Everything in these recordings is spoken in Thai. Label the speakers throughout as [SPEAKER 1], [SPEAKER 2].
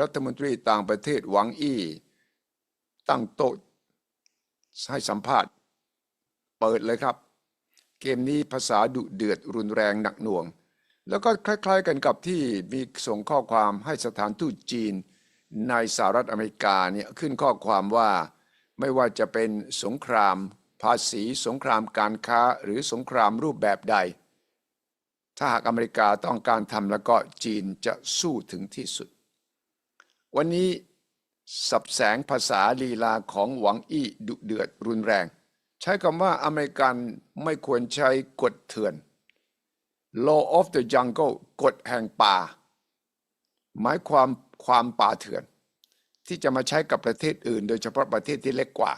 [SPEAKER 1] รัฐมนตรีต่างประเทศหวังอี้ ตั้งโต๊ะให้สัมภาษณ์ เปิดเลยครับ เกมนี้ภาษาดุเดือดรุนแรงหนักหน่วง แล้วก็คล้าย ๆ กันกับที่มีส่งข้อความให้สถานทูตจีนในสหรัฐอเมริกาเนี่ยขึ้นข้อความว่าไม่ว่าจะเป็นสงคราม ภาษี สงครามการค้าหรือสงครามรูปแบบใด ถ้าหากอเมริกาต้องการทำแล้วก็จีนจะสู้ถึงที่สุด วันนี้สับแสงภาษาลีลาของหวังอี้ดุเดือดรุนแรง ใช้คำว่าอเมริกันไม่ควรใช้กฎเถื่อน law of the jungle กฎแห่งป่า หมายความความป่าเถื่อน ที่จะมาใช้กับประเทศอื่น โดยเฉพาะประเทศที่เล็กกว่า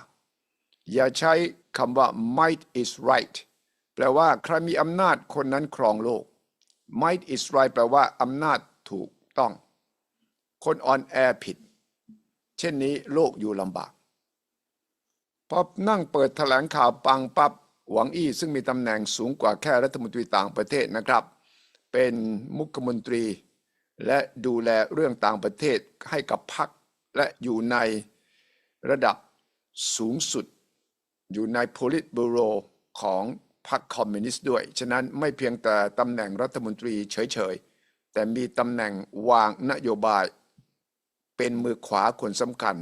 [SPEAKER 1] อย่าใช้คำว่า might is right แปลว่าใครมีอำนาจคนนั้นครองโลก might is right แปลว่าอำนาจถูกต้อง คนอ่อนแอผิด เช่นนี้โลกอยู่ลำบากพอนั่งเปิดแถลงข่าวปังปับ๊บหวังอี้ซึ่งมีตำแหน่งสูงกว่าแค่รัฐมนตรีต่างประเทศนะครับ เป็นมุขมนตรี และดูแลเรื่องต่างประเทศให้กับพรรคและอยู่ในระดับสูงสุด อยู่ใน Politburo ของพรรคคอมมิวนิสต์ด้วย ฉะนั้นไม่เพียงแต่ตำแหน่งรัฐมนตรีเฉยๆ แต่มีตำแหน่งวางนโยบาย เป็นมือขวาคนสำคัญ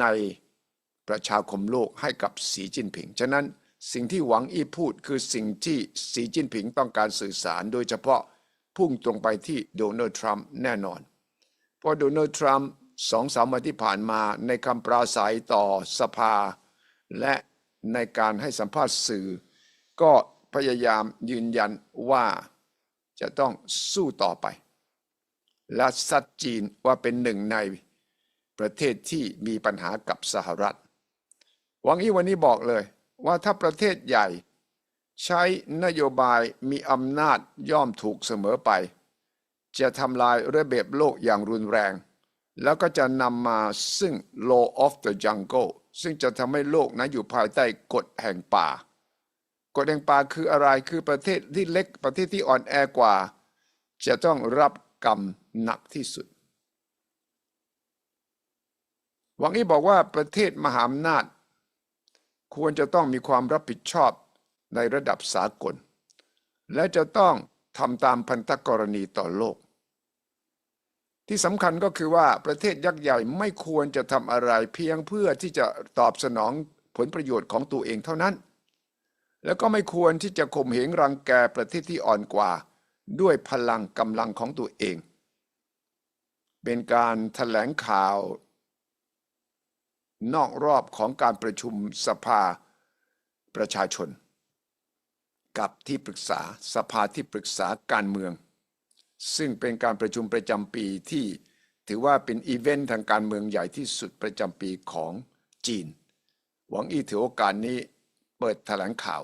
[SPEAKER 1] ในประชาคมโลกให้กับสีจิ้นผิง ฉะนั้นสิ่งที่หวังอี้พูดคือสิ่งที่สีจิ้นผิงต้องการสื่อสาร โดยเฉพาะพุ่งตรงไปที่โดนัลด์ทรัมป์แน่นอน เพราะโดนัลด์ทรัมป์สองสามวันที่ผ่านมาในคำปราศัยต่อสภา และในการให้สัมภาษณ์สื่อ ก็พยายามยืนยันว่าจะต้องสู้ต่อไป และซัดจีนว่าเป็นหนึ่งในประเทศที่มีปัญหากับสหรัฐ หวังอี้วันนี้บอกเลยว่าถ้าประเทศใหญ่ ใช้นโยบายมีอำนาจย่อมถูกเสมอไป จะทำลายระเบียบโลกอย่างรุนแรง แล้วก็จะนำมาซึ่ง law of the jungle ซึ่งจะทำให้โลกนั้นอยู่ภายใต้กฎแห่งป่ากฎแห่งป่าคืออะไรคือประเทศที่เล็กประเทศที่อ่อนแอกว่า จะต้องรับกรรม หนักที่สุด หวังอี้บอกว่าประเทศมหาอำนาจ ควรจะต้องมีความรับผิดชอบในระดับสากล และจะต้องทำตามพันธกรณีต่อโลก ที่สำคัญก็คือว่าประเทศยักษ์ใหญ่ไม่ควรจะทำอะไรเพียงเพื่อที่จะตอบสนองผลประโยชน์ของตัวเองเท่านั้น แล้วก็ไม่ควรที่จะข่มเหงรังแกประเทศที่อ่อนกว่า ด้วยพลังกำลังของตัวเอง เป็นการถแถลงข่าว นอกรอบของการประชุมสภาประชาชน กับที่ปรึกษาสภาที่ปรึกษาการเมือง ซึ่งเป็นการประชุมประจำปีที่ถือว่าเป็นอีเวนต์ทางการเมืองใหญ่ที่สุดประจำปีของจีน หวังอี้ถือโอกาสนี้เปิดแถลงข่าว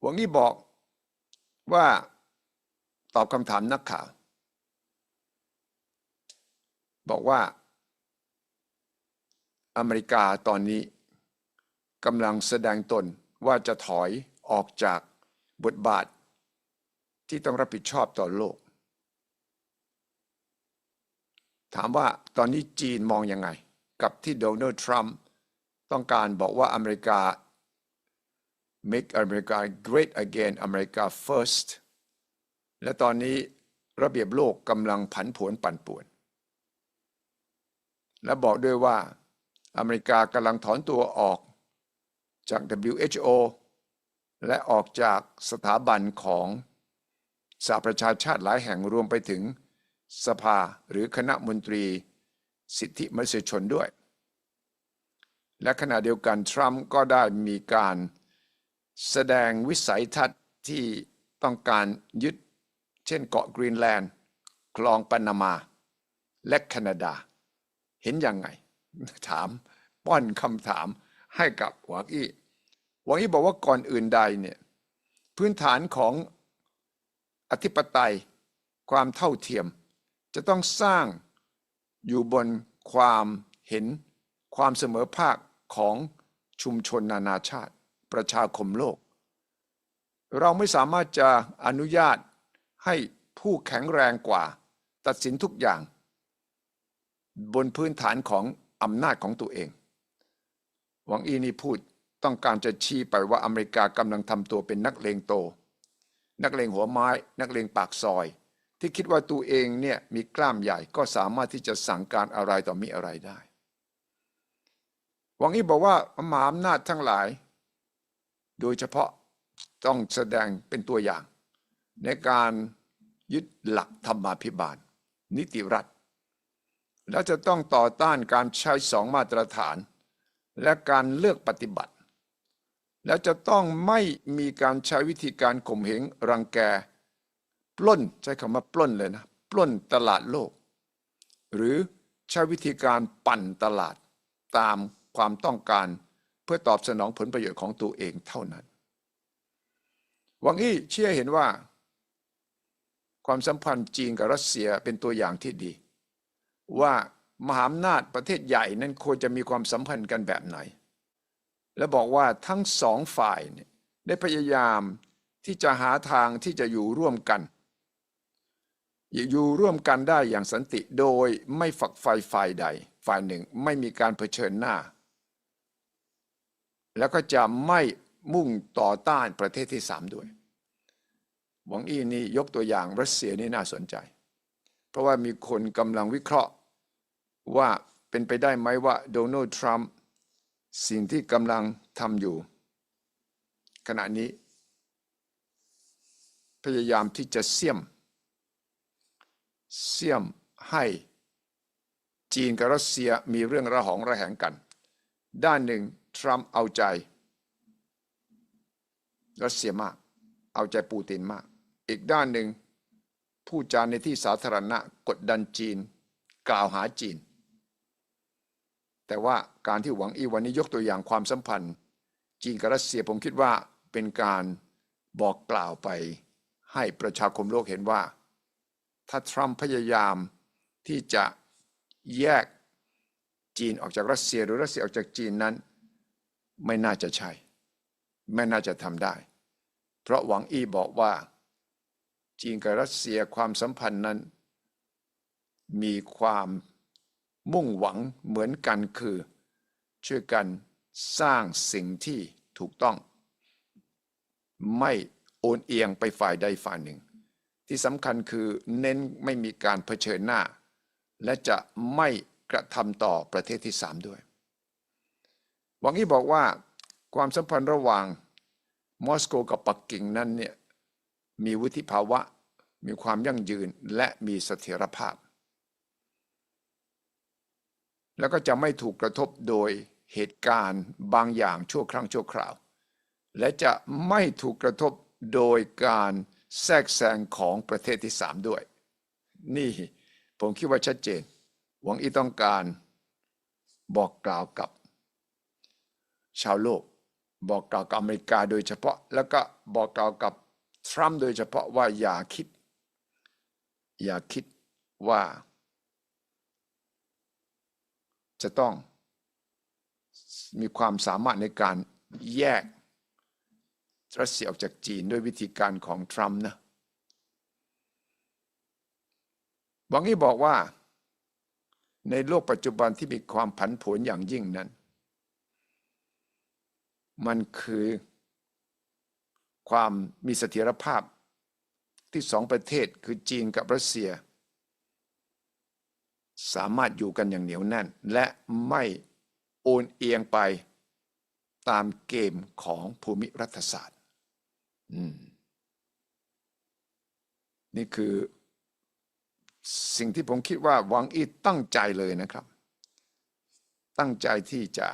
[SPEAKER 1] หวังอี้บอกว่าตอบคำถามนักข่าว บอกว่า อเมริกาตอนนี้กำลังแสดงตนว่าจะถอยออกจากบทบาท ที่ต้องรับผิดชอบต่อโลก ถามว่าตอนนี้จีนมองยังไง กับที่โดนัลด์ทรัมป์ต้องการบอกว่าอเมริกา make America great again America first และตอนนี้ระเบียบโลกกำลังผันผวนปั่นป่วน และบอกด้วยว่าอเมริกากำลังถอนตัวออกจาก WHO และออกจากสถาบันของสหประชาชาติหลายแห่งรวมไปถึงสภาหรือคณะมนตรีสิทธิมนุษยชนด้วย และขณะเดียวกันทรัมป์ก็ได้มีการแสดงวิสัยทัศน์ที่ต้องการยึด เช่นเกาะกรีนแลนด์ คลองปานามา และแคนาดา เห็นยังไง ถามป้อนคำถามให้กับหวังอี้หวังอี้บอกว่าก่อนอื่นใดเนี่ยพื้นฐานของอธิปไตยความเท่าเทียม จะต้องสร้างอยู่บนความเห็นความเสมอภาคของชุมชนนานาชาติ ประชาคมโลก เราไม่สามารถจะอนุญาตให้ผู้แข็งแรงกว่า ตัดสินทุกอย่าง บนพื้นฐานของอำนาจของตัวเอง หวังอีนี่พูดต้องการจะชี้ไปว่าอเมริกากำลังทำตัวเป็นนักเลงโต นักเลงหัวไม้ นักเลงปากซอย ที่คิดว่าตัวเองเนี่ยมีกล้ามใหญ่ก็สามารถที่จะสั่งการอะไรต่อมีอะไรได้ หวังอีบอกว่ามหาอำนาจทั้งหลาย โดยเฉพาะต้องแสดงเป็นตัวอย่าง ในการยึดหลักธรรมาภิบาล นิติรัฐ และจะต้องต่อต้านการใช้สองมาตรฐาน และการเลือกปฏิบัติ และจะต้องไม่มีการใช้วิธีการข่มเหงรังแก ปล้นใช้คำว่าปล้นเลยนะ ปล้นตลาดโลก หรือใช้วิธีการปั่นตลาดตามความต้องการเพื่อตอบสนองผลประโยชน์ของตัวเองเท่านั้น วังอี้เชื่อเห็นว่า ความสัมพันธ์จีนกับรัสเซียเป็นตัวอย่างที่ดี ว่ามหาอำนาจประเทศใหญ่นั้นควรจะมีความสัมพันธ์กันแบบไหน และบอกว่าทั้งสองฝ่ายเนี่ยได้พยายามที่จะหาทางที่จะอยู่ร่วมกัน อยู่ร่วมกันได้อย่างสันติโดยไม่ฝักไฟฝ่ายใด ฝ่ายหนึ่งไม่มีการเผชิญหน้า แล้วก็จะไม่มุ่งต่อต้านประเทศที่สามด้วย หวังอี้นี่ยกตัวอย่างรัสเซียนี่น่าสนใจ เพราะว่ามีคนกำลังวิเคราะห์ ว่าเป็นไปได้ไหมว่าโดนัลด์ทรัมป์สิ่งที่กำลังทำอยู่ ขณะนี้ พยายามที่จะเสี่ยม เสี่ยมให้จีนกับรัสเซียมีเรื่องระหองระแหงกัน ด้านหนึ่งทรัมป์เอาใจ รัสเซียมาก เอาใจปูตินมาก อีกด้านหนึ่ง ผู้จาในที่สาธารณะกดดันจีน กล่าวหาจีน แต่ว่าการที่หวังอีวันนี้ยกตัวอย่างความสัมพันธ์ จีนกับรัสเซียผมคิดว่าเป็นการบอกกล่าวไป ให้ประชาคมโลกเห็นว่า ถ้าทรัมป์พยายามที่จะแยกจีนออกจากรัสเซียหรือรัสเซียออกจากจีนนั้น ไม่น่าจะใช่ ไม่น่าจะทำได้ เพราะหวังอี้บอกว่า จีนกับรัสเซียความสัมพันธ์นั้น มีความมุ่งหวังเหมือนกันคือ ช่วยกันสร้างสิ่งที่ถูกต้อง ไม่โอนเอียงไปฝ่ายใดฝ่ายหนึ่ง ที่สำคัญคือเน้นไม่มีการเผชิญหน้า และจะไม่กระทำต่อประเทศที่สามด้วย หวังอี้บอกว่าความสัมพันธ์ระหว่างมอสโกกับปักกิ่งนั้นเนี่ย มีวุฒิภาวะ มีความยั่งยืนและมีเสถียรภาพ แล้วก็จะไม่ถูกกระทบโดยเหตุการณ์บางอย่างชั่วครั้งชั่วคราว และจะไม่ถูกกระทบโดยการแทรกแซงของประเทศที่สามด้วย นี่ผมคิดว่าชัดเจน หวังอีต้องการบอกกล่าวกับ ชาวโลก บอกกล่าวกับอเมริกาโดยเฉพาะ แล้วก็บอกกล่าวกับ ทรัมป์โดยเฉพาะว่าอย่าคิด อย่าคิดว่า จะต้องมีความสามารถในการแยกรัสเซียออกจากจีนด้วยวิธีการของทรัมป์นะบางทีบอกว่า ในโลกปัจจุบันที่มีความผันผวนอย่างยิ่งนั้น มันคือ ความมีเสถียรภาพที่สองประเทศคือจีนกับรัสเซีย สามารถอยู่กันอย่างเหนียวแน่น และไม่โอนเอียงไปตามเกมของภูมิรัฐศาสตร์นี่คือสิ่งที่ผมคิดว่าวังอีตั้งใจเลยนะครับ ตั้งใจที่จะ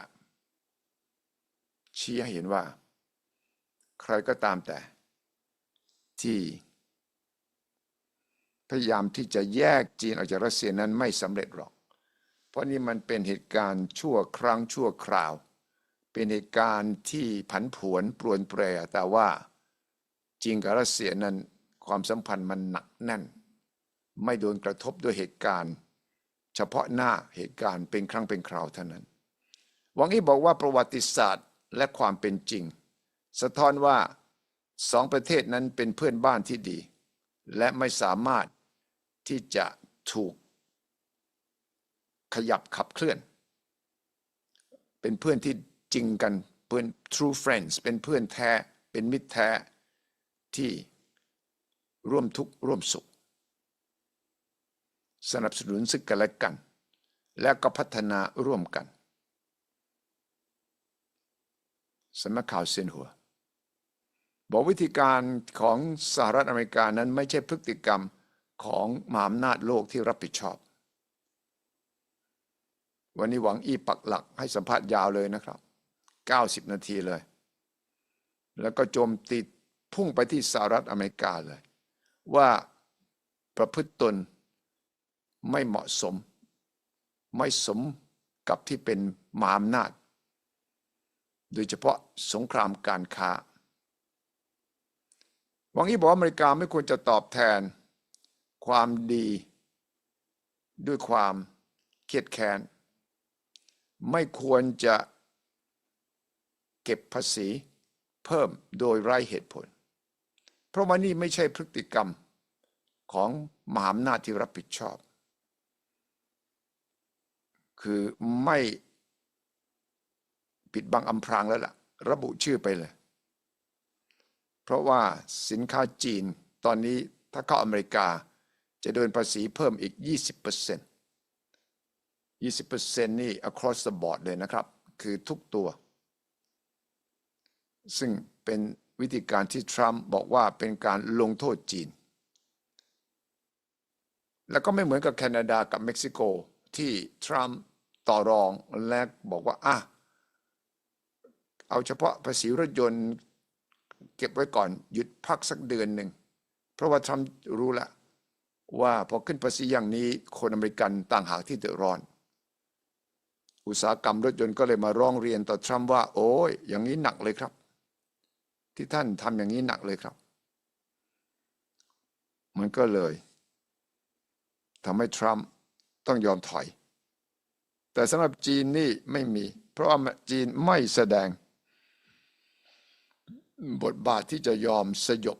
[SPEAKER 1] ชี้ให้เห็นว่า ใครก็ตามแต่ ที่พยายามที่จะแยกจีนออกจากรัสเซียนั้นไม่สำเร็จหรอก เพราะนี่มันเป็นเหตุการณ์ชั่วครั้งชั่วคราว เป็นเหตุการณ์ที่ผันผวนปรวนแปรแต่ว่าจีนกับรัสเซียนั้นความสัมพันธ์มันหนักแน่น ไม่โดนกระทบด้วยเหตุการณ์ เฉพาะหน้าเหตุการณ์เป็นครั้งเป็นคราวเท่านั้น หวังอี้บอกว่าประวัติศาสตร์และความเป็นจริง สะท้อนว่าสองประเทศนั้นเป็นเพื่อนบ้านที่ดี และไม่สามารถที่จะถูกขยับขับเคลื่อน เป็นเพื่อนที่จริงกันเพื่อน true friends เป็นเพื่อนแท้ เป็นมิตรแท้ที่ร่วมทุกข์ร่วมสุข สนับสนุนซึ่งกันและกัน และก็พัฒนาร่วมกันสำนักข่าวเซียนหัว บอกวิธีการของสหรัฐอเมริกานั้นไม่ใช่พฤติกรรมของมหาอำนาจโลกที่รับผิดชอบ วันนี้หวังอีปักหลักให้สัมภาษณ์ยาวเลยนะครับ 90 นาทีเลย แล้วก็โจมตีพุ่งไปที่สหรัฐอเมริกาเลย ว่าประพฤติตนไม่เหมาะสม ไม่สมกับที่เป็นมหาอำนาจ โดยเฉพาะสงครามการค้า วังอีบอกว่าอเมริกาไม่ควรจะตอบแทน ความดี ด้วยความเครียดแค้น ไม่ควรจะเก็บภาษีเพิ่มโดยไร้เหตุผล เพราะว่านี่ไม่ใช่พฤติกรรมของมหาอำนาจที่รับผิดชอบ คือไม่ปิดบังอำพรางแล้วล่ะ ระบุชื่อไปเลย เพราะว่าสินค้าจีนตอนนี้ถ้าเข้าอเมริกาจะโดนภาษีเพิ่มอีก 20% 20%นี่ across the board เลยนะครับ คือทุกตัว ซึ่งเป็นวิธีการที่ทรัมป์บอกว่าเป็นการลงโทษจีน แล้วก็ไม่เหมือนกับแคนาดากับเม็กซิโกที่ทรัมป์ต่อรองและบอกว่าอะเอาเฉพาะภาษีรถยนต์ เก็บไว้ก่อนหยุดพักสักเดือนหนึ่ง เพราะว่าทรัมป์รู้แล้วว่าพอขึ้นภาษีอย่างนี้คนอเมริกันต่างหากที่เดือดร้อน อุตสาหกรรมรถยนต์ก็เลยมาร้องเรียนต่อทรัมป์ว่า โอ้ยอย่างนี้หนักเลยครับ ที่ท่านทำอย่างนี้หนักเลยครับ มันก็เลยทำให้ทรัมป์ต้องยอมถอย แต่สำหรับจีนนี่ไม่มี เพราะว่าจีนไม่แสดง บทบาทที่จะยอมสยบ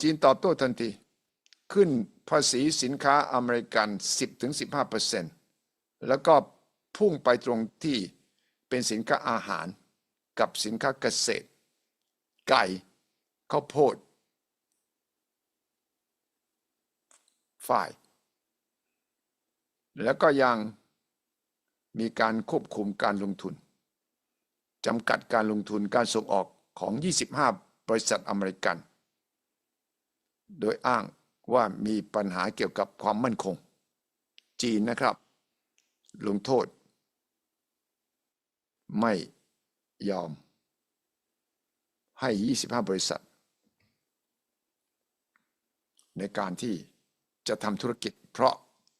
[SPEAKER 1] จีนตอบโต้ทันที ขึ้นภาษีสินค้าอเมริกัน 10-15%แล้วก็พุ่งไปตรงที่เป็นสินค้าอาหารกับสินค้าเกษตร ไก่ข้าวโพดฝ่าย แล้วก็ยังมีการควบคุมการลงทุน จำกัดการลงทุนการส่งออกของ 25 บริษัทอเมริกัน โดยอ้างว่ามีปัญหาเกี่ยวกับความมั่นคง จีนนะครับ ลงโทษ ไม่ยอม ให้ 25 บริษัท ในการที่จะทำธุรกิจ เพราะ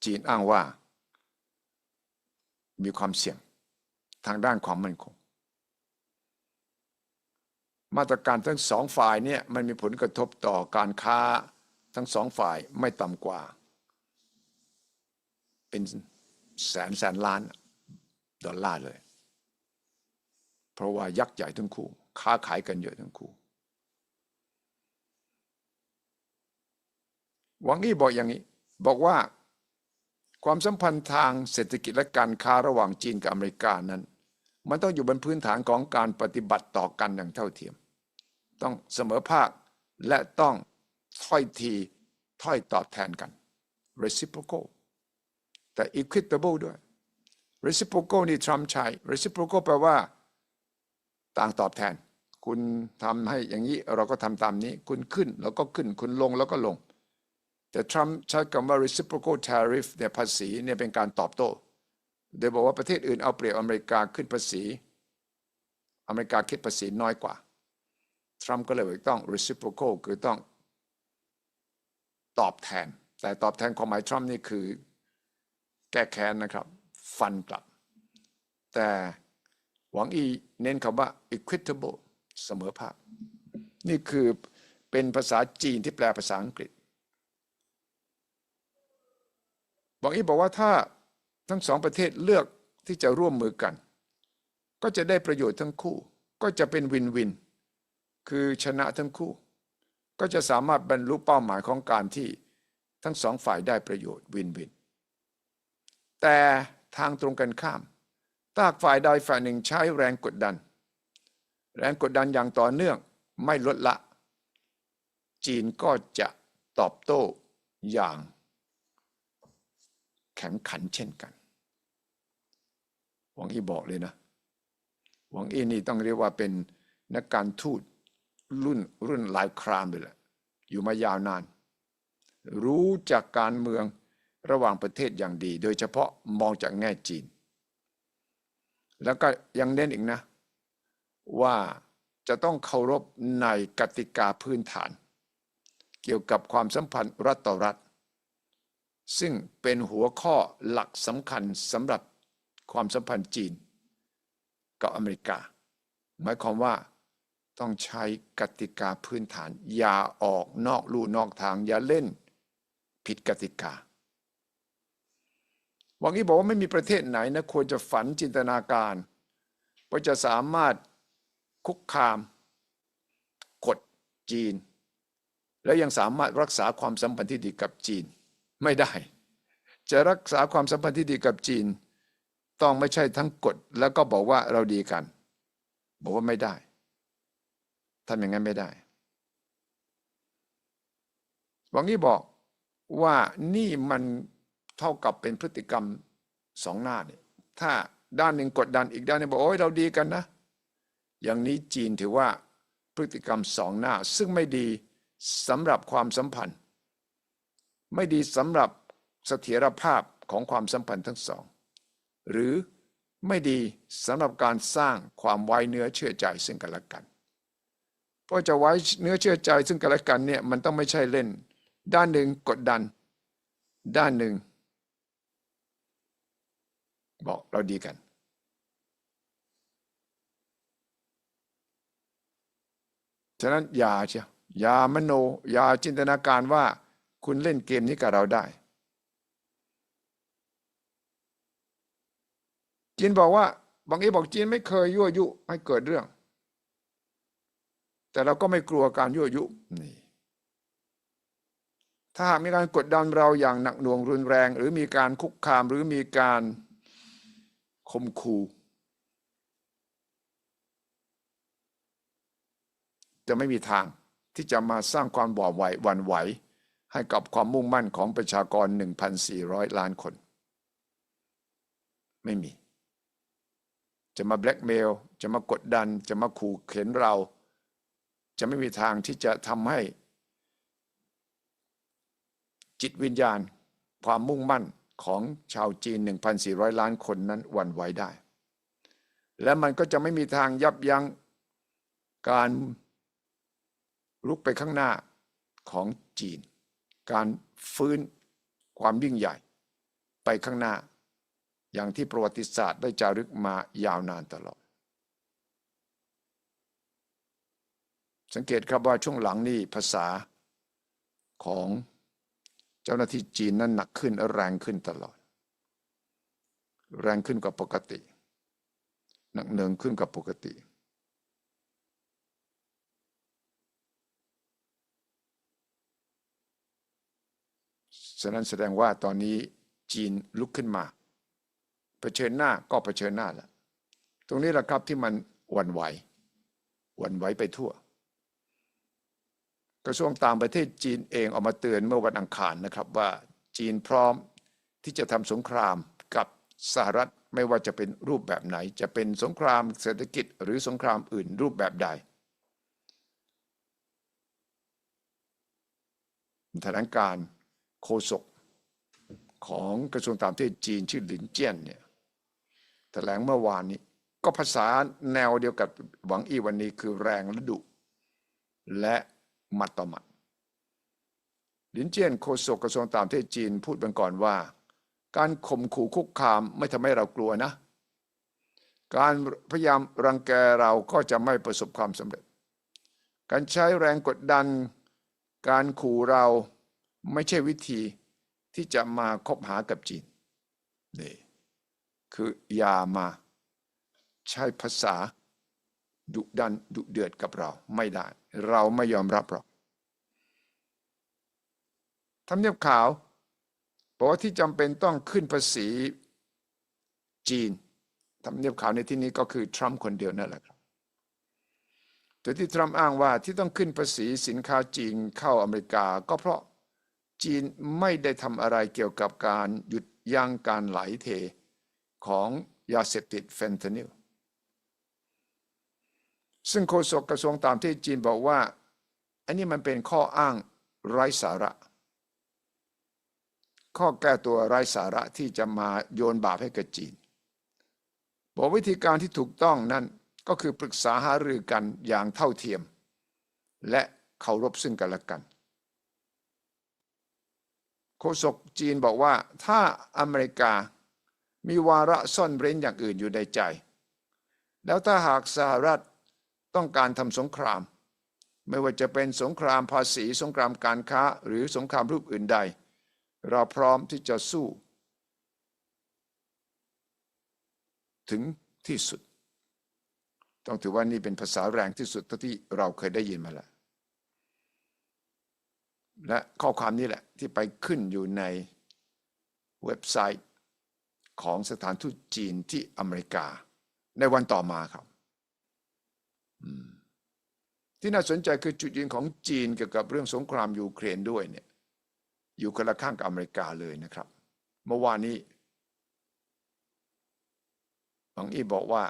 [SPEAKER 1] จีนอ้างว่า มีความเสี่ยงทางด้านความมั่นคง มาตรการทั้งสองฝ่ายเนี่ยมันมีผลกระทบต่อการค้าทั้งสองฝ่ายไม่ต่ำกว่า เป็นแสนแสนล้านดอลลาร์เลย เพราะว่ายักษ์ใหญ่ทั้งคู่ ค้าขายกันเยอะทั้งคู่ หวังอี้บอกอย่างนี้ บอกว่าความสัมพันธ์ทางเศรษฐกิจและการค้าระหว่างจีนกับอเมริกานั้น มันต้องอยู่บนพื้นฐานของการปฏิบัติต่อกันอย่างเท่าเทียม ต้องเสมอภาคและต้องถ้อยทีถ้อยตอบแทนกัน reciprocal แต่ equitable ด้วย reciprocal นี่ทรัมป์ใช้ reciprocal แปลว่า ต่างตอบแทน คุณทำให้อย่างนี้เราก็ทำตามนี้ คุณขึ้นเราก็ขึ้น คุณลงแล้วก็ลง แต่ทรัมป์ใช้คำว่า reciprocal tariff เนี่ยภาษีเนี่ยเป็นการตอบโต้ โดยบอกว่าประเทศอื่นเอาเปรียบอเมริกาขึ้นภาษี อเมริกาคิดภาษีน้อยกว่า ทรัมป์ก็เลยบอกต้อง reciprocal คือต้องตอบแทน แต่ตอบแทนความหมายทรัมป์นี่คือแก้แค้นนะครับ ฟันกลับ แต่หวังอีเน้นคำว่า equitable เสมอภาค นี่คือเป็นภาษาจีนที่แปลภาษาอังกฤษหวังอีบอกว่าถ้า ทั้งสองประเทศเลือกที่จะร่วมมือกัน ก็จะได้ประโยชน์ทั้งคู่ ก็จะเป็นวินวิน คือชนะทั้งคู่ ก็จะสามารถบรรลุเป้าหมายของการที่ทั้งสองฝ่ายได้ประโยชน์วินวิน แต่ทางตรงกันข้ามถ้าหากฝ่ายใดฝ่ายหนึ่งใช้แรงกดดัน แรงกดดันอย่างต่อเนื่องไม่ลดละ จีนก็จะตอบโต้อย่างแข็งขันเช่นกัน หวังอี้บอกเลยนะ หวังอี้นี่ต้องเรียกว่าเป็นนักการทูตรุ่นรุ่นหลายครามเลยแหละ อยู่มายาวนาน รู้จากการเมืองระหว่างประเทศอย่างดี โดยเฉพาะมองจากแง่จีน แล้วก็ยังเน้นอีกนะ ว่าจะต้องเคารพในกติกาพื้นฐาน เกี่ยวกับความสัมพันธ์รัฐต่อรัฐ ซึ่งเป็นหัวข้อหลักสำคัญสำหรับ ความสัมพันธ์จีนกับอเมริกา หมายความว่าต้องใช้กติกาพื้นฐาน อย่าออกนอกลู่นอกทาง อย่าเล่นผิดกติกาวังนี้บอกว่าไม่มีประเทศไหนนะควรจะฝันจินตนาการว่าจะสามารถคุกคามกดจีน และยังสามารถรักษาความสัมพันธ์ที่ดีกับจีน ไม่ได้ จะรักษาความสัมพันธ์ที่ดีกับจีน ต้องไม่ใช่ทั้งกด แล้วก็บอกว่าเราดีกัน บอกว่าไม่ได้ทำอย่างนั้นไม่ได้วังนี้บอกว่านี่มันเท่ากับเป็นพฤติกรรมสองหน้าเนี่ยถ้าด้านหนึ่งกดดันอีกด้านหนึงบอกโอ้ยเราดีกันนะ อย่างนี้จีนถือว่าพฤติกรรมสองหน้า ซึ่งไม่ดีสำหรับความสัมพันธ์ ไม่ดีสำหรับเสถียรภาพของความสัมพันธ์ทั้งสอง หรือไม่ดีสำหรับการสร้างความไว้เนื้อเชื่อใจซึ่งกันและกัน เพราะจะไว้เนื้อเชื่อใจซึ่งกันและกันเนี่ยมันต้องไม่ใช่เล่น ด้านหนึ่งกดดัน ด้านหนึ่ง บอกเราดีกัน ฉะนั้นอย่าเชียวอย่ามโนอย่าจินตนาการว่าคุณเล่นเกมนี้กับเราได้ จีนบอกว่า บางทีบอกจีนไม่เคยยั่วยุให้เกิดเรื่อง แต่เราก็ไม่กลัวการยั่วยุนี่ถ้าหากมีการกดดันเราอย่างหนักหน่วงรุนแรง หรือมีการคุกคามหรือมีการข่มขู่จะไม่มีทางที่จะมาสร้างความบ่อไหวหวันไหว ให้กับความมุ่งมั่นของประชากร 1,400 ล้านคน ไม่มี จะมาแบล็กเมลจะมากดดัน จะมาขู่เข็นเรา จะไม่มีทางที่จะทำให้ จิตวิญญาณ ความมุ่งมั่นของชาวจีน 1,400 ล้านคนนั้นหวั่นไหวได้ และมันก็จะไม่มีทางยับยั้งการลุกไปข้างหน้าของจีน การฟื้นความยิ่งใหญ่ ไปข้างหน้า อย่างที่ประวัติศาสตร์ได้จารึกมายาวนานตลอด สังเกตครับว่าช่วงหลังนี่ภาษาของเจ้าหน้าที่จีนนั้นหนักขึ้นและแรงขึ้นตลอด แรงขึ้นกว่าปกติ หนักเนืองขึ้นกว่าปกติฉะนั้นแสดงว่าตอนนี้จีนลุกขึ้นมา เผชิญหน้าก็เผชิญหน้าแล้วตรงนี้แหละครับที่มันวันไหววันไหวไปทั่ว กระทรวงต่างประเทศจีนเองออกมาเตือนเมื่อวันอังคารนะครับว่าจีนพร้อมที่จะทำสงครามกับสหรัฐไม่ว่าจะเป็นรูปแบบไหน จะเป็นสงครามเศรษฐกิจหรือสงครามอื่นรูปแบบใดแถลงการโฆษกของกระทรวงต่างประเทศจีนชื่อหลินเจี้ยนเนี่ย ถลงเมื่อวานนี้ ก็ภาษาแนวเดียวกับหวังอี้วันนี้คือแรงและดุและมัดต่อมัดลินเจียนโฆษกกระทรวงต่างประเทศจีนพูดเป็นก่อนว่า การข่มขู่คุกคามไม่ทำให้เรากลัวนะ การพยายามรังแกเราก็จะไม่ประสบความสำเร็จ การใช้แรงกดดัน การขู่เราไม่ใช่วิธีที่จะมาคบหากับจีนนี่ คืออย่ามา ใช้ภาษาดุดันดุเดือดกับเราไม่ได้ เราไม่ยอมรับหรอกทำเนียบขาวบอกว่าที่จำเป็นต้องขึ้นภาษีจีนทำเนียบขาวในที่นี้ก็คือทรัมป์คนเดียวนั่นแหละครับแต่ที่ทรัมป์อ้างว่าที่ต้องขึ้นภาษีสินค้าจีนเข้าอเมริกา ก็เพราะจีนไม่ได้ทำอะไรเกี่ยวกับการหยุดยั้งการไหลเท ของยาเสพติดเฟนทานิลซึ่งโฆษกกระทรวงต่างประเทศจีนบอกว่า อันนี้มันเป็นข้ออ้างไร้สาระ ข้อแก้ตัวไร้สาระที่จะมาโยนบาปให้กับจีนบอกวิธีการที่ถูกต้องนั้นก็คือปรึกษาหารือกันอย่างเท่าเทียม และเคารพซึ่งกันและกัน โฆษกจีนบอกว่าถ้าอเมริกา มีวาระซ่อนเร้นอย่างอื่นอยู่ในใจ แล้วถ้าหากสหรัฐต้องการทำสงคราม ไม่ว่าจะเป็นสงครามภาษีสงครามการค้าหรือสงครามรูปอื่นใด เราพร้อมที่จะสู้ ถึงที่สุด ต้องถือว่านี่เป็นภาษาแรงที่สุดที่เราเคยได้ยินมาแล้วและข้อความนี้แหละที่ไปขึ้นอยู่ในเว็บไซต์ ของสถานทูตจีนที่อเมริกา ในวันต่อมาครับที่น่าสนใจคือจุดยืนของจีนเกี่ยวกับเรื่องสงครามยูเครนด้วยเนี่ย อยู่คนละข้างกับอเมริกาเลยนะครับ เมื่อวานนี้บังอีบอกว่า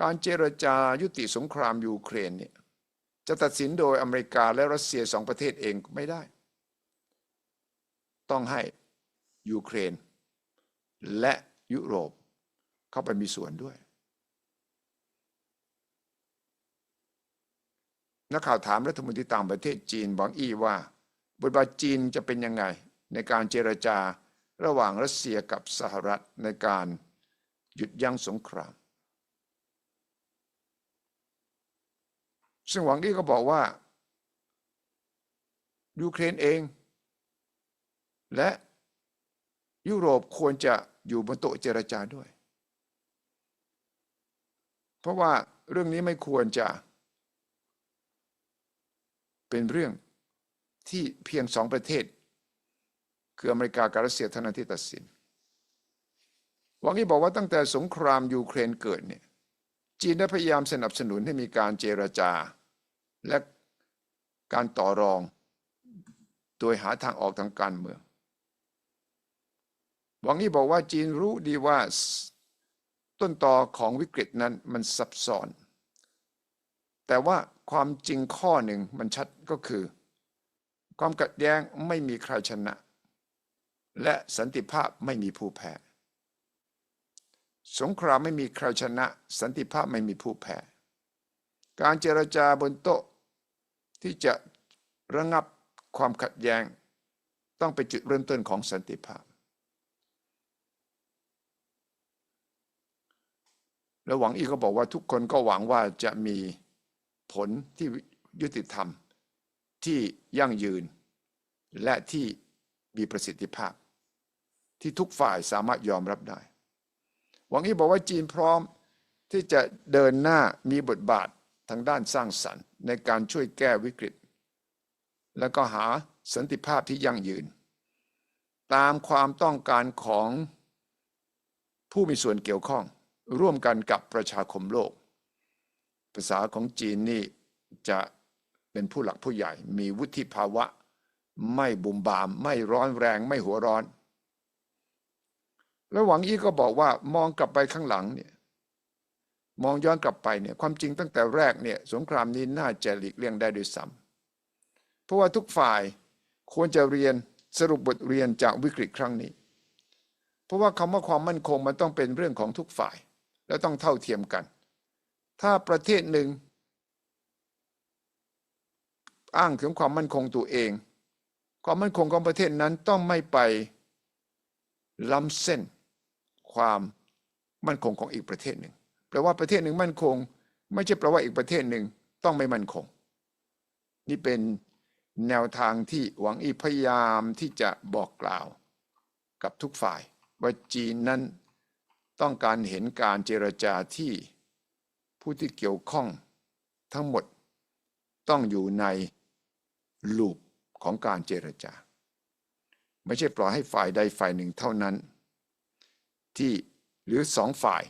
[SPEAKER 1] การเจรจายุติสงครามยูเครนเนี่ย จะตัดสินโดยอเมริกาและรัสเซียสองประเทศเองไม่ได้ ต้องให้ยูเครน และยุโรปเข้าไปมีส่วนด้วย นักข่าวถามรัฐมนตรีต่างประเทศจีนบางอี้ว่า บทบาทจีนจะเป็นยังไง ในการเจรจาระหว่างรัสเซียกับสหรัฐในการหยุดยั้งสงคราม ซึ่งหวังอี้ก็บอกว่า ยูเครนเอง และยุโรปควรจะ อยู่บนโต๊ะเจรจาด้วย เพราะว่าเรื่องนี้ไม่ควรจะเป็นเรื่องที่เพียงสองประเทศ คืออเมริกากับรัสเซียเท่านั้นที่ตัดสินวังนี้บอกว่าตั้งแต่สงครามยูเครนเกิดเนี่ยจีนได้พยายามสนับสนุนให้มีการเจรจา และการต่อรอง โดยหาทางออกทางการเมือง วังนี้บอกว่าจีนรู้ดีว่าต้นตอของวิกฤตนั้นมันซับซ้อน แต่ว่าความจริงข้อหนึ่งมันชัดก็คือ ความขัดแย้งไม่มีใครชนะ และสันติภาพไม่มีผู้แพ้ สงครามไม่มีใครชนะ สันติภาพไม่มีผู้แพ้ การเจรจาบนโต๊ะที่จะระงับความขัดแย้ง ต้องเป็นจุดเริ่มต้นของสันติภาพ แล้วหวังอีกก็บอกว่าทุกคนก็หวังว่าจะมีผลที่ยุติธรรม ที่ยั่งยืน และที่มีประสิทธิภาพ ที่ทุกฝ่ายสามารถยอมรับได้ หวังอีบอกว่าจีนพร้อมที่จะเดินหน้ามีบทบาททางด้านสร้างสรรค์ ในการช่วยแก้วิกฤต และก็หาสันติภาพที่ยั่งยืน ตามความต้องการของผู้มีส่วนเกี่ยวข้อง ร่วมกันกับประชาคมโลก ภาษาของจีนนี่จะเป็นผู้หลักผู้ใหญ่ มีวุฒิภาวะ ไม่บุมบาม ไม่ร้อนแรงไม่หัวร้อน แล้วหวังอี้ก็บอกว่ามองกลับไปข้างหลังเนี่ยมองย้อนกลับไปเนี่ยความจริงตั้งแต่แรกเนี่ยสงครามนี้น่าจะหลีกเลี่ยงได้ด้วยซ้ำเพราะว่าทุกฝ่ายควรจะเรียนสรุปบทเรียนจากวิกฤตครั้งนี้ เพราะว่าคำว่าความมั่นคงมันต้องเป็นเรื่องของทุกฝ่าย และต้องเท่าเทียมกัน ถ้าประเทศหนึ่ง อ้างถึงความมั่นคงตัวเอง ความมั่นคงของประเทศนั้นต้องไม่ไปล้ำเส้น ความมั่นคงของอีกประเทศหนึ่งแปลว่าประเทศหนึ่งมั่นคง ไม่ใช่แปลว่าอีกประเทศหนึ่งต้องไม่มั่นคง นี่เป็นแนวทางที่หวังอีพยายามที่จะบอกกล่าวกับทุกฝ่าย ว่าจีนนั้น ต้องการเห็นการเจรจาที่ผู้ที่เกี่ยวข้องทั้งหมดต้องอยู่ในลูปของการเจรจา ไม่ใช่ปล่อยให้ฝ่ายใดฝ่ายหนึ่งเท่านั้น ที่หรือสองฝ่าย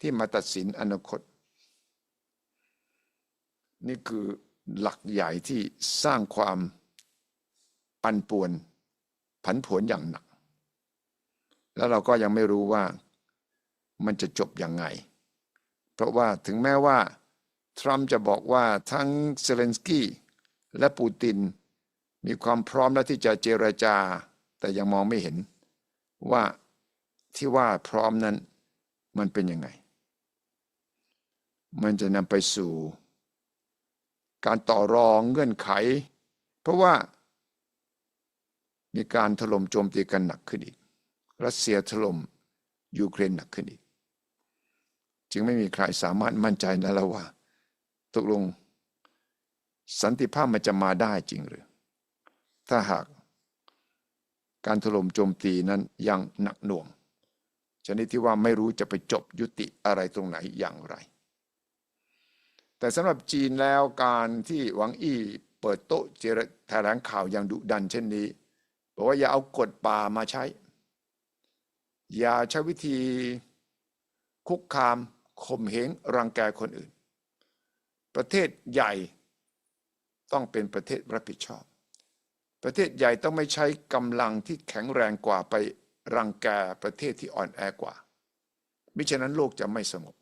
[SPEAKER 1] ที่มาตัดสินอนาคต นี่คือหลักใหญ่ที่สร้างความปั่นป่วนผันผวนอย่างหนัก แล้วเราก็ยังไม่รู้ว่า มันจะจบยังไง เพราะว่าถึงแม้ว่า ทรัมป์จะบอกว่าทั้งเซเลนสกี้และปูติน มีความพร้อมแล้วที่จะเจรจา แต่ยังมองไม่เห็นว่าที่ว่าพร้อมนั้นมันเป็นยังไง มันจะนำไปสู่ การต่อรองเงื่อนไข เพราะว่า มีการถล่มโจมตีกันหนักขึ้นอีก รัสเซียถล่มยูเครนหนักขึ้นอีก จึงไม่มีใครสามารถมั่นใจได้แล้วว่าตกลง สันติภาพมันจะมาได้จริงหรือ ถ้าหากการถล่มโจมตีนั้นยังหนักหน่วง ชนิดที่ว่าไม่รู้จะไปจบยุติอะไรตรงไหนอย่างไร แต่สำหรับจีนแล้วการที่หวังอี้เปิดโต๊ะเจรแถลงข่าวอย่างดุดันเช่นนี้บอกว่าอย่าเอากฎป่ามาใช้ อย่าใช้วิธีคุกคาม ข่มเหงรังแกคนอื่น ประเทศใหญ่ต้องเป็นประเทศรับผิดชอบ ประเทศใหญ่ต้องไม่ใช้กำลังที่แข็งแรงกว่าไปรังแกประเทศที่อ่อนแอกว่า มิฉะนั้นโลกจะไม่สงบ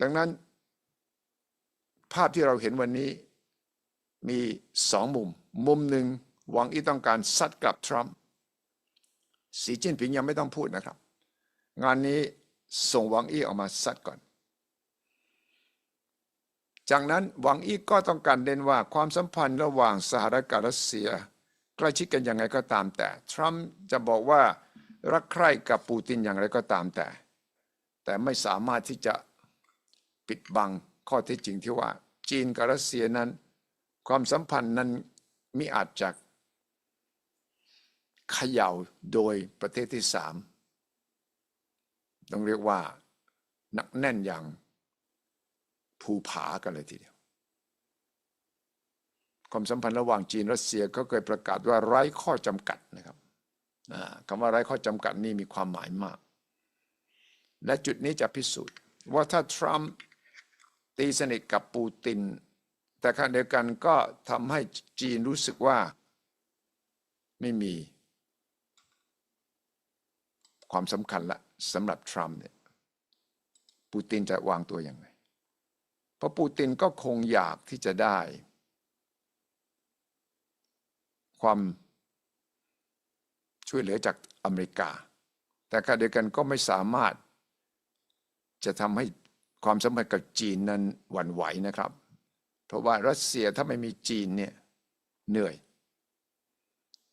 [SPEAKER 1] ดังนั้น ภาพที่เราเห็นวันนี้มีสองมุม มุมหนึ่งหวังอีต้องการซัดกลับทรัมป์สีจิ้นผิงยังไม่ต้องพูดนะครับ งานนี้ ส่งหวังอี้ออกมาซัดก่อน จากนั้นหวังอี้ก็ต้องการเน้นว่าความสัมพันธ์ระหว่างสหรัฐกับรัสเซีย ใกล้ชิดกันยังไงก็ตามแต่ ทรัมป์จะบอกว่ารักใคร่กับปูตินอย่างไรก็ตามแต่ แต่ไม่สามารถที่จะปิดบังข้อเท็จจริงที่ว่า จีนกับรัสเซียนั้น ความสัมพันธ์นั้นมิอาจจะเขย่าโดยประเทศที่สาม ต้องเรียกว่าหนักแน่นอย่างภูผากันเลยทีเดียว ความสัมพันธ์ระหว่างจีนรัสเซียก็เคยประกาศว่าไร้ข้อจำกัดนะครับอ่าคำว่าไร้ข้อจำกัดนี่มีความหมายมาก และจุดนี้จะพิสูจน์ ว่าถ้าทรัมป์ตีสนิทกับปูติน แต่ขณะเดียวกันก็ทำให้จีนรู้สึกว่าไม่มีความสำคัญละ สำหรับทรัมป์เนี่ยปูตินจะวางตัวยังไงเพราะปูตินก็คงอยากที่จะได้ ความช่วยเหลือจากอเมริกา แต่ขณะเดียวกันก็ไม่สามารถจะทำให้ความสัมพันธ์กับจีนนั้นหวั่นไหวนะครับ เพราะว่ารัสเซียถ้าไม่มีจีนเนี่ยเหนื่อย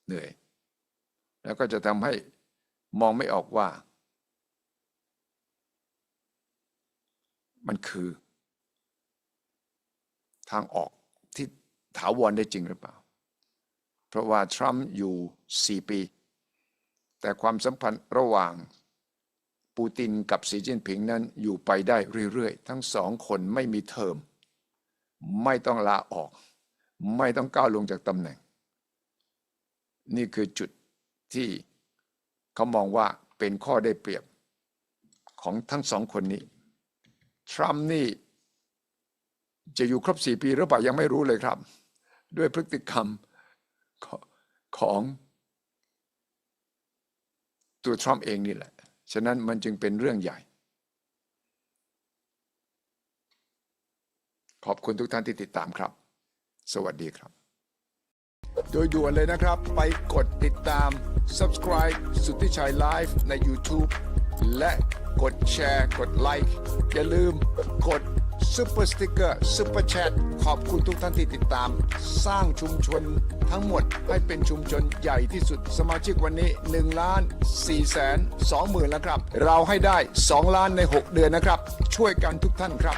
[SPEAKER 1] เหนื่อย แล้วก็จะทำให้มองไม่ออกว่า มันคือ ทางออกที่ถาวรได้จริงหรือเปล่า เพราะว่าทรัมป์อยู่ 4 ปี แต่ความสัมพันธ์ระหว่างปูตินกับสีจิ้นผิงนั้นอยู่ไปได้เรื่อยๆ ทั้งสองคนไม่มีเทอม ไม่ต้องลาออก ไม่ต้องก้าวลงจากตำแหน่ง นี่คือจุดที่เขามองว่าเป็นข้อได้เปรียบของทั้งสองคนนี้ ทรัมป์นี่จะอยู่ครบสี่ปีหรือเปล่ายังไม่รู้เลยครับ ด้วยพฤติกรรมของตัวทรัมป์เองนี่แหละ ฉะนั้นมันจึงเป็นเรื่องใหญ่ ขอบคุณทุกท่านที่ติดตามครับ สวัสดีครับ โดยด่วนเลยนะครับ ไปกดติดตาม subscribe สุทธิชัยไลฟ์ใน YouTube และกดแชร์ กดไลค์อย่าลืมกด Super Sticker Super Chat ขอบคุณทุกท่านที่ติดตาม สร้างชุมชนทั้งหมดให้เป็นชุมชนใหญ่ที่สุดสมาชิกวันนี้1ล้าน4แสน2หมื่นแล้วครับ เราให้ได้ 2 ล้านใน 6 เดือนนะครับ ช่วยกันทุกท่านครับ